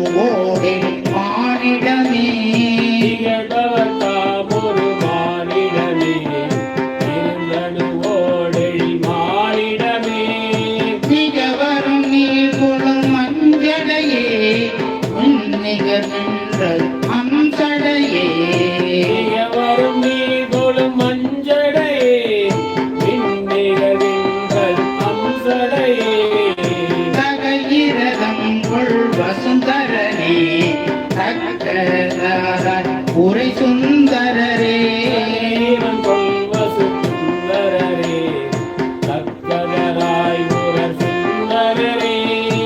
ஓடே மானிடமே. ஒரு மானிடமே. ஓடே மானிடமே நிகவரும் நீர் கொள்ளும் மஞ்சடையே. நிகர் நின்ற அம்சடையே. நிகவரும் நீர் உரை சுந்தரரே. சுந்தரரே. தக்கதராய் சுந்தரரே.